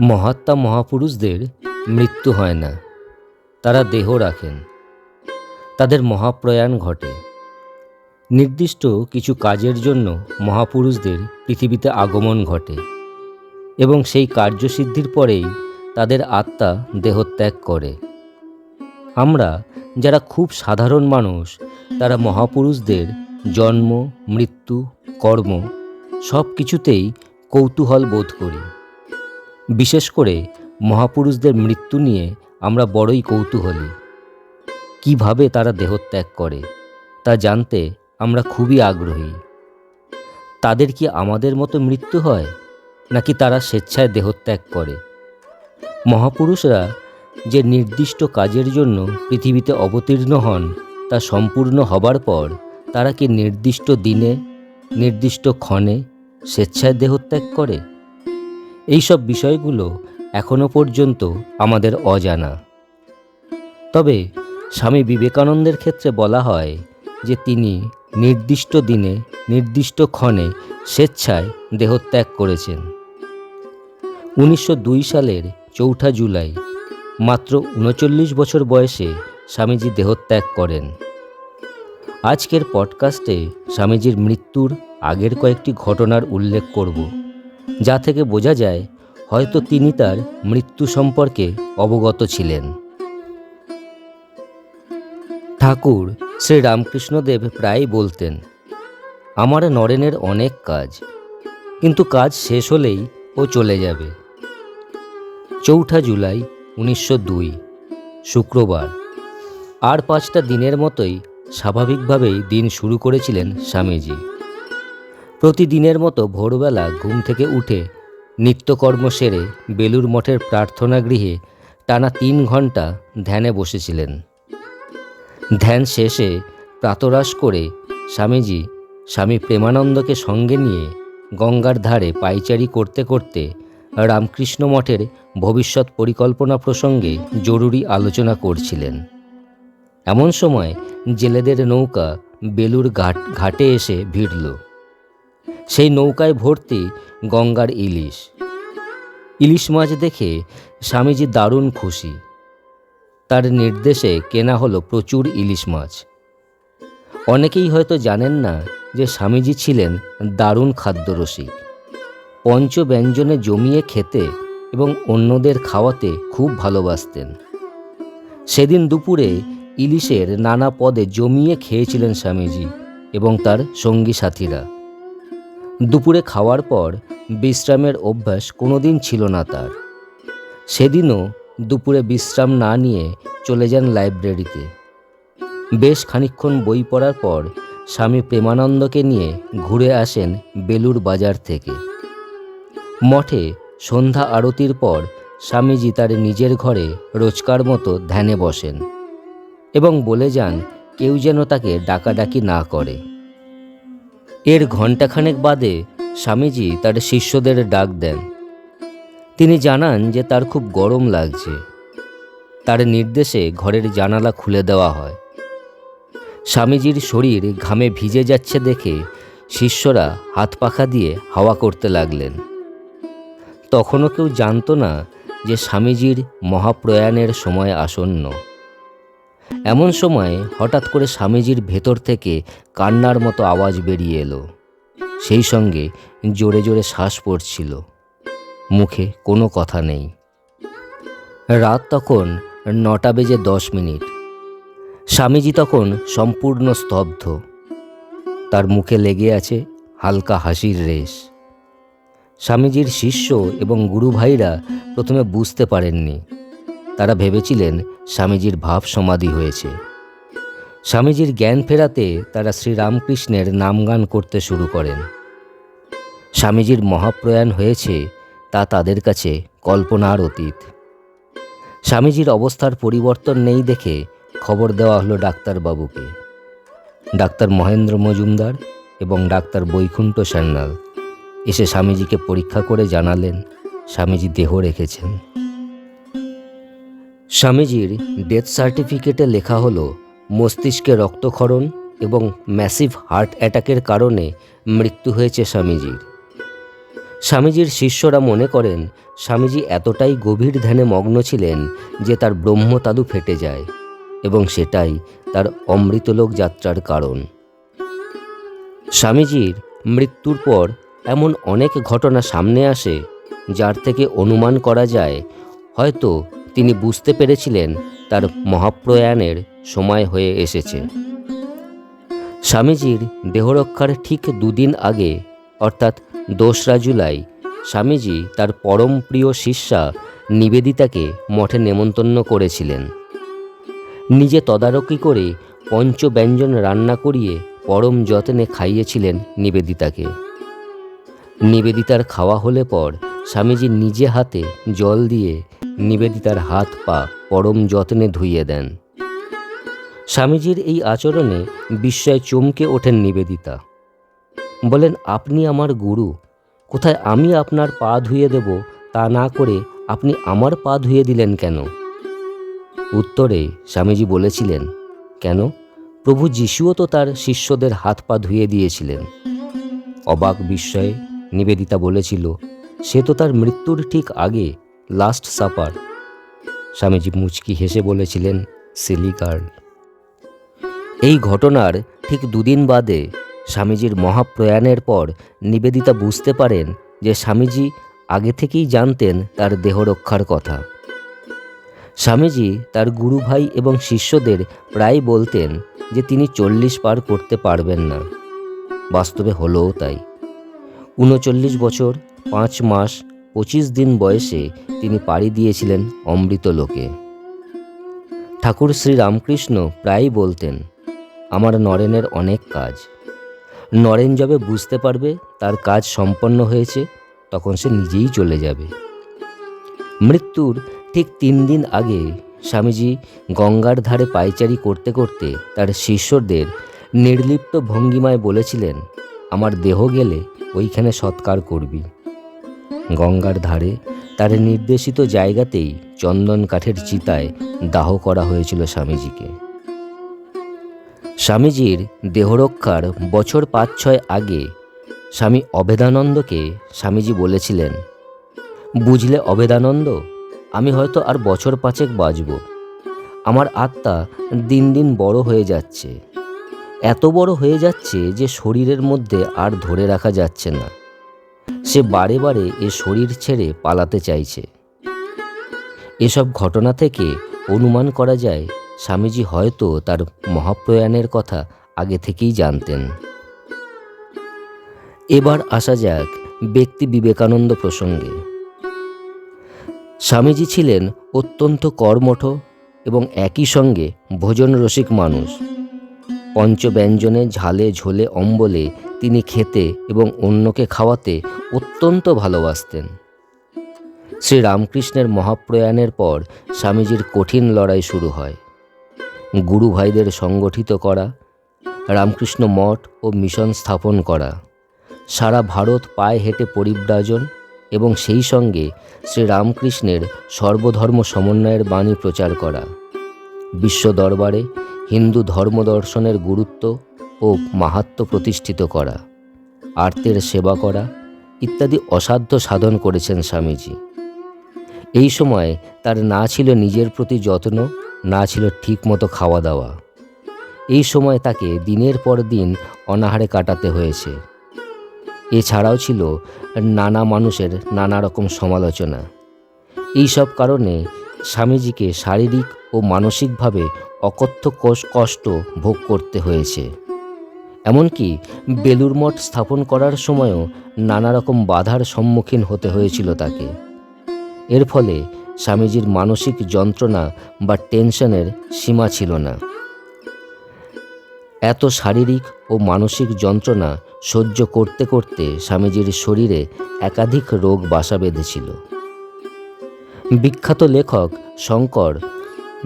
মহাত্মা মহাপুরুষদের মৃত্যু হয় না। তারা দেহ রাখেন। তাদের মহাপ্রয়াণ ঘটে। নির্দিষ্ট কিছু কাজের জন্য মহাপুরুষদের পৃথিবীতে আগমন ঘটে এবং সেই কার্যসিদ্ধির পরেই তাদের আত্মা দেহত্যাগ করে। আমরা যারা খুব সাধারণ মানুষ, তারা মহাপুরুষদের জন্ম, মৃত্যু, কর্ম সব কিছুতেই কৌতূহল বোধ করি। বিশেষ করে মহাপুরুষদের মৃত্যু নিয়ে আমরা বড়ই কৌতূহলী। কীভাবে তারা দেহত্যাগ করে, তা জানতে আমরা খুবই আগ্রহী। তাদের কি আমাদের মতো মৃত্যু হয়, নাকি তারা স্বেচ্ছায় দেহত্যাগ করে? মহাপুরুষরা যে নির্দিষ্ট কাজের জন্য পৃথিবীতে অবতীর্ণ হন, তা সম্পূর্ণ হবার পর তারা কি নির্দিষ্ট দিনে, নির্দিষ্ট ক্ষণে স্বেচ্ছায় দেহত্যাগ করে? এই সব বিষয়গুলো এখনও পর্যন্ত আমাদের অজানা। তবে স্বামী বিবেকানন্দের ক্ষেত্রে বলা হয় যে তিনি নির্দিষ্ট দিনে, নির্দিষ্ট ক্ষণে স্বেচ্ছায় দেহত্যাগ করেছেন। উনিশশো দুই সালের চৌঠা জুলাই, মাত্র উনচল্লিশ বছর বয়সে স্বামীজি দেহত্যাগ করেন। আজকের পডকাস্টে স্বামীজির মৃত্যুর আগের কয়েকটি ঘটনার উল্লেখ করব। যা থেকে বোঝা যায়, হয়তো তিনি তার মৃত্যু সম্পর্কে অবগত ছিলেন। ঠাকুর শ্রী রামকৃষ্ণদেব প্রায়ই বলতেন, আমার নরেনের অনেক কাজ, কিন্তু কাজ শেষ হলেই ও চলে যাবে। চৌঠা জুলাই উনিশশো দুই, শুক্রবার। আর পাঁচটা দিনের মতোই স্বাভাবিকভাবেই দিন শুরু করেছিলেন স্বামীজি। প্রতিদিনের মতো ভোরবেলা ঘুম থেকে উঠে নিত্যকর্ম সেরে বেলুর মঠের প্রার্থনা গৃহে টানা তিন ঘণ্টা ধ্যানে বসেছিলেন। ধ্যান শেষে প্রাতরাশ করে স্বামীজি স্বামী প্রেমানন্দকে সঙ্গে নিয়ে গঙ্গার ধারে পাইচারি করতে করতে রামকৃষ্ণ মঠের ভবিষ্যৎ পরিকল্পনা প্রসঙ্গে জরুরি আলোচনা করছিলেন। এমন সময় জেলেদের নৌকা বেলুর ঘাট, ঘাটে এসে ভিড়ল। সেই নৌকায় ভর্তি গঙ্গার ইলিশ। ইলিশ মাছ দেখে স্বামীজি দারুণ খুশি। তার নির্দেশে কেনা হলো প্রচুর ইলিশ মাছ। অনেকেই হয়তো জানেন না যে স্বামীজি ছিলেন দারুণ খাদ্যরসিক। পঞ্চব্যঞ্জনে জমিয়ে খেতে এবং অন্যদের খাওয়াতে খুব ভালোবাসতেন। সেদিন দুপুরে ইলিশের নানা পদে জমিয়ে খেয়েছিলেন স্বামীজি এবং তার সঙ্গী সাথীরা। দুপুরে খাওয়ার পর বিশ্রামের অভ্যাস কোনোদিন ছিল না তার। সেদিনও দুপুরে বিশ্রাম না নিয়ে চলে যান লাইব্রেরিতে। বেশ খানিক্ষণ বই পড়ার পর স্বামী প্রেমানন্দকে নিয়ে ঘুরে আসেন বেলুর বাজার থেকে। মঠে সন্ধ্যা আরতির পর স্বামীজি তার নিজের ঘরে রোজকার মতো ধ্যানে বসেন এবং বলে যান, কেউ যেন তাকে ডাকাডাকি না করে। এর ঘণ্টাখানেক বাদে স্বামীজি তার শিষ্যদের ডাক দেন। তিনি জানান যে তার খুব গরম লাগছে। তার নির্দেশে ঘরের জানালা খুলে দেওয়া হয়। স্বামীজির শরীর ঘামে ভিজে যাচ্ছে দেখে শিষ্যরা হাত পাখা দিয়ে হাওয়া করতে লাগলেন। তখনও কেউ জানতো না যে স্বামীজির মহাপ্রয়াণের সময় আসন্ন। এমন সময় হঠাৎ করে স্বামীজির ভেতর থেকে কান্নার মতো আওয়াজ বেরিয়ে এলো। সেই সঙ্গে জোরে জোরে শ্বাস পড়ছিল। মুখে কোনো কথা নেই। রাত তখন নটা বেজে দশ মিনিট। স্বামীজি তখন সম্পূর্ণ স্তব্ধ। তার মুখে লেগে আছে হালকা হাসির রেশ। স্বামীজির শিষ্য এবং গুরুভাইরা প্রথমে বুঝতে পারেননি। তারা ভেবেছিলেন স্বামীজির ভাব সমাধি হয়েছে। স্বামীজির জ্ঞান ফেরাতে তারা শ্রীরামকৃষ্ণের নামগান করতে শুরু করেন। স্বামীজির মহাপ্রয়াণ হয়েছে তা তাদের কাছে কল্পনার অতীত। স্বামীজির অবস্থার পরিবর্তন নেই দেখে খবর দেওয়া হলো ডাক্তারবাবুকে। ডাক্তার মহেন্দ্র মজুমদার এবং ডাক্তার বৈকুণ্ঠ সান্যাল এসে স্বামীজিকে পরীক্ষা করে জানালেন, স্বামীজি দেহ রেখেছেন। স্বামীজির ডেথ সার্টিফিকেটে লেখা হলো, মস্তিষ্কে রক্তক্ষরণ এবং ম্যাসিভ হার্ট অ্যাটাকের কারণে মৃত্যু হয়েছে স্বামীজির। স্বামীজির শিষ্যরা মনে করেন, স্বামীজি এতটাই গভীর ধ্যানে মগ্ন ছিলেন যে তার ব্রহ্মতাদু ফেটে যায় এবং সেটাই তার অমৃতলোক যাত্রার কারণ। স্বামীজির মৃত্যুর পর এমন অনেক ঘটনা সামনে আসে, যার থেকে অনুমান করা যায়, হয়তো তিনি বুঝতে পেরেছিলেন তার মহাপ্রয়াণের সময় হয়ে এসেছে। স্বামীজির দেহরক্ষার ঠিক দুদিন আগে, অর্থাৎ দোসরা জুলাই, স্বামীজি তার পরম প্রিয় শিষ্যা নিবেদিতাকে মঠে নেমন্তন্ন করেছিলেন। নিজে তদারকি করে পঞ্চব্যঞ্জন রান্না করিয়ে পরম যত্নে খাইয়েছিলেন নিবেদিতাকে। নিবেদিতার খাওয়া হলে পর স্বামীজি নিজে হাতে জল দিয়ে নিবেদিতার হাত পা পরম যত্নে ধুইয়ে দেন। স্বামীজির এই আচরণে বিস্ময়ে চমকে ওঠেন নিবেদিতা। বলেন, আপনি আমার গুরু, কোথায় আমি আপনার পা ধুয়ে দেব তা না করে আপনি আমার পা ধুয়ে দিলেন কেন? উত্তরে স্বামীজি বলেছিলেন, কেন? প্রভু যিশুও তো তার শিষ্যদের হাত পা ধুয়ে দিয়েছিলেন। অবাক বিস্ময়ে নিবেদিতা বলেছিল, সে তো তার মৃত্যুর ঠিক আগে লাস্ট সাপার। স্বামীজি মুচকি হেসে বলেছিলেন, সিলি গার্ল। এই ঘটনার ঠিক দুদিন বাদে স্বামীজির মহাপ্রয়াণের পর নিবেদিতা বুঝতে পারেন যে স্বামীজি আগে থেকেই জানতেন তার দেহরক্ষার কথা। স্বামীজি তার গুরু ভাই এবং শিষ্যদের প্রায় বলতেন যে তিনি চল্লিশ পার করতে পারবেন না। বাস্তবে হলোও তাই। উনচল্লিশ বছর, পাঁচ মাস পঁচিশ দিন বয়সে তিনি পাড়ি দিয়েছিলেন অমৃত লোকে। ঠাকুর শ্রী রামকৃষ্ণ প্রায়ই বলতেন, আমার নরেনের অনেক কাজ। নরেন যবে বুঝতে পারবে তার কাজ সম্পন্ন হয়েছে, তখন সে নিজেই চলে যাবে। মৃত্যুর ঠিক তিন দিন আগে স্বামীজি গঙ্গার ধারে পায়চারি করতে করতে তার শিষ্যদের নির্লিপ্ত ভঙ্গিমায় বলেছিলেন, আমার দেহ গেলে ওইখানে সৎকার করবি। গঙ্গার ধারে, তার নির্দেশিত জায়গাতেই চন্দন কাঠের চিতায় দাহ করা হয়েছিল স্বামীজিকে। স্বামীজির দেহরক্ষার বছর পাঁচ ছয় আগে স্বামী অভেদানন্দকে স্বামীজি বলেছিলেন, বুঝলে অভেদানন্দ আমি হয়তো আর বছর পাঁচেক বাঁচব। আমার আত্মা দিন দিন বড় হয়ে যাচ্ছে। এত বড় হয়ে যাচ্ছে যে শরীরের মধ্যে আর ধরে রাখা যাচ্ছে না। সে বারে বারে এ শরীর ছেড়ে পালাতে চাইছে। এসব ঘটনা থেকে অনুমান করা যায়, স্বামীজি হয়তো তার মহাপ্রয়াণের কথা আগে থেকেই জানতেন। এবার আসা যাক ব্যক্তি বিবেকানন্দ প্রসঙ্গে। স্বামীজি ছিলেন অত্যন্ত কর্মঠ এবং একই সঙ্গে ভোজন রসিক মানুষ। পঞ্চব্যঞ্জনে ঝালে ঝোলে অম্বলে তিনি খেতে এবং অন্যকে খাওয়াতে অত্যন্ত ভালোবাসতেন। শ্রী রামকৃষ্ণের মহাপ্রয়াণের পর স্বামীজির কঠিন লড়াই শুরু হয়। গুরু ভাইদের সংগঠিত করা, রামকৃষ্ণ মঠ ও মিশন স্থাপন করা, সারা ভারত পায়ে হেঁটে পরিব্রাজন এবং সেই সঙ্গে শ্রী রামকৃষ্ণের সর্বধর্ম সমন্বয়ের বাণী প্রচার করা। বিশ্ব দরবারে হিন্দু ধর্মদর্শনের গুরুত্ব ও মাহাত্ম প্রতিষ্ঠিত করা, আর্তের সেবা করা ইত্যাদি অসাধ্য সাধন করেছেন স্বামীজি। এই সময় তার না ছিল নিজের প্রতি যত্ন, না ছিল ঠিকমতো খাওয়া দাওয়া। এই সময় তাকে দিনের পর দিন অনাহারে কাটাতে হয়েছে। এছাড়াও ছিল নানা মানুষের নানা রকম সমালোচনা। এইসব কারণে স্বামীজিকে শারীরিক ও মানসিকভাবে অকথ্য কষ- কষ্ট ভোগ করতে হয়েছে। এমনকি বেলুর মঠ স্থাপন করার সময়ও নানা রকম বাধার সম্মুখীন হতে হয়েছিল তাকে। এর ফলে স্বামীজির মানসিক যন্ত্রণা বা টেনশনের সীমা ছিল না। এত শারীরিক ও মানসিক যন্ত্রণা সহ্য করতে করতে স্বামীজির শরীরে একাধিক রোগ বাসা বেঁধেছিল। বিখ্যাত লেখক Shankar,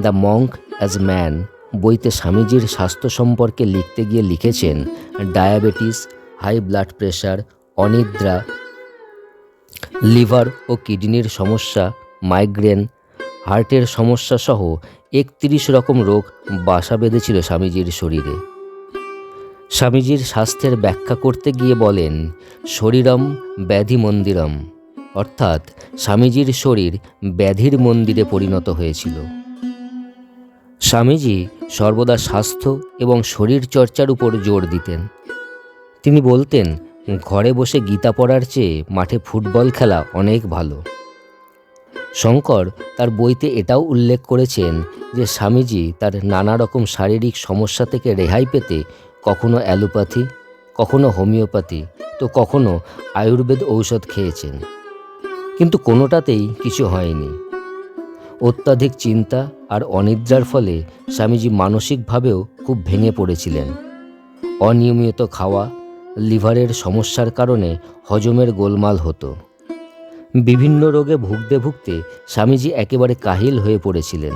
the monk as man বইতে স্বামীজির স্বাস্থ্য সম্পর্কে লিখতে গিয়ে লিখেছেন, ডায়াবেটিস, হাই ব্লাড প্রেশার, অনিদ্রা, লিভার ও কিডনির সমস্যা, মাইগ্রেন, হার্টের সমস্যা সহ একত্রিশ রকম রোগ বাসা বেঁধেছিল স্বামীজির শরীরে। স্বামীজির স্বাস্থ্যের ব্যাখ্যা করতে গিয়ে বলেন, শরীরম ব্যাধি মন্দিরম অর্থাৎ স্বামীজির শরীর ব্যাধির মন্দিরে পরিণত হয়েছিল। স্বামীজি সর্বদা স্বাস্থ্য এবং শরীর চর্চার উপর জোর দিতেন। তিনি বলতেন, ঘরে বসে গীতা পড়ার চেয়ে মাঠে ফুটবল খেলা অনেক ভালো। শঙ্কর তার বইতে এটাও উল্লেখ করেছেন যে স্বামীজি তার নানা রকম শারীরিক সমস্যা থেকে রেহাই পেতে কখনো অ্যালোপ্যাথি, কখনো হোমিওপ্যাথি, তো কখনো আয়ুর্বেদ ঔষধ খেয়েছেন। কিন্তু কোনোটাতেই কিছু হয়নি। অত্যাধিক চিন্তা আর অনিদ্রার ফলে স্বামীজি মানসিকভাবেও খুব ভেঙে পড়েছিলেন। অনিয়মিত খাওয়া, লিভারের সমস্যার কারণে হজমের গোলমাল হতো। বিভিন্ন রোগে ভুগতে ভুগতে স্বামীজি একেবারে কাহিল হয়ে পড়েছিলেন।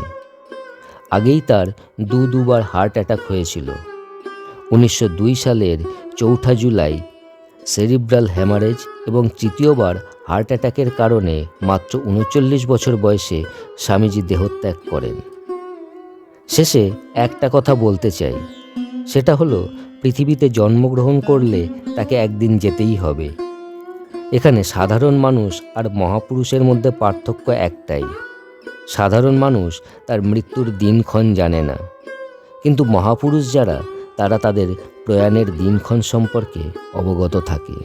আগেই তার দু দুবার হার্ট অ্যাটাক হয়েছিল। উনিশশো দুই সালের চৌঠা জুলাই সেরিব্রাল হ্যামারেজ এবং তৃতীয়বার হার্ট অ্যাটাকের কারণে মাত্র উনচল্লিশ বছর বয়সে স্বামীজি দেহত্যাগ করেন। শেষে একটা কথা বলতে চাই। সেটা হলো, পৃথিবীতে জন্মগ্রহণ করলে তাকে একদিন যেতেই হবে। এখানে সাধারণ মানুষ আর মহাপুরুষের মধ্যে পার্থক্য একটাই। সাধারণ মানুষ তার মৃত্যুর দিনক্ষণ জানে না। কিন্তু মহাপুরুষ যারা তারা তাদের প্রয়াণের দিনক্ষণ সম্পর্কে অবগত থাকে।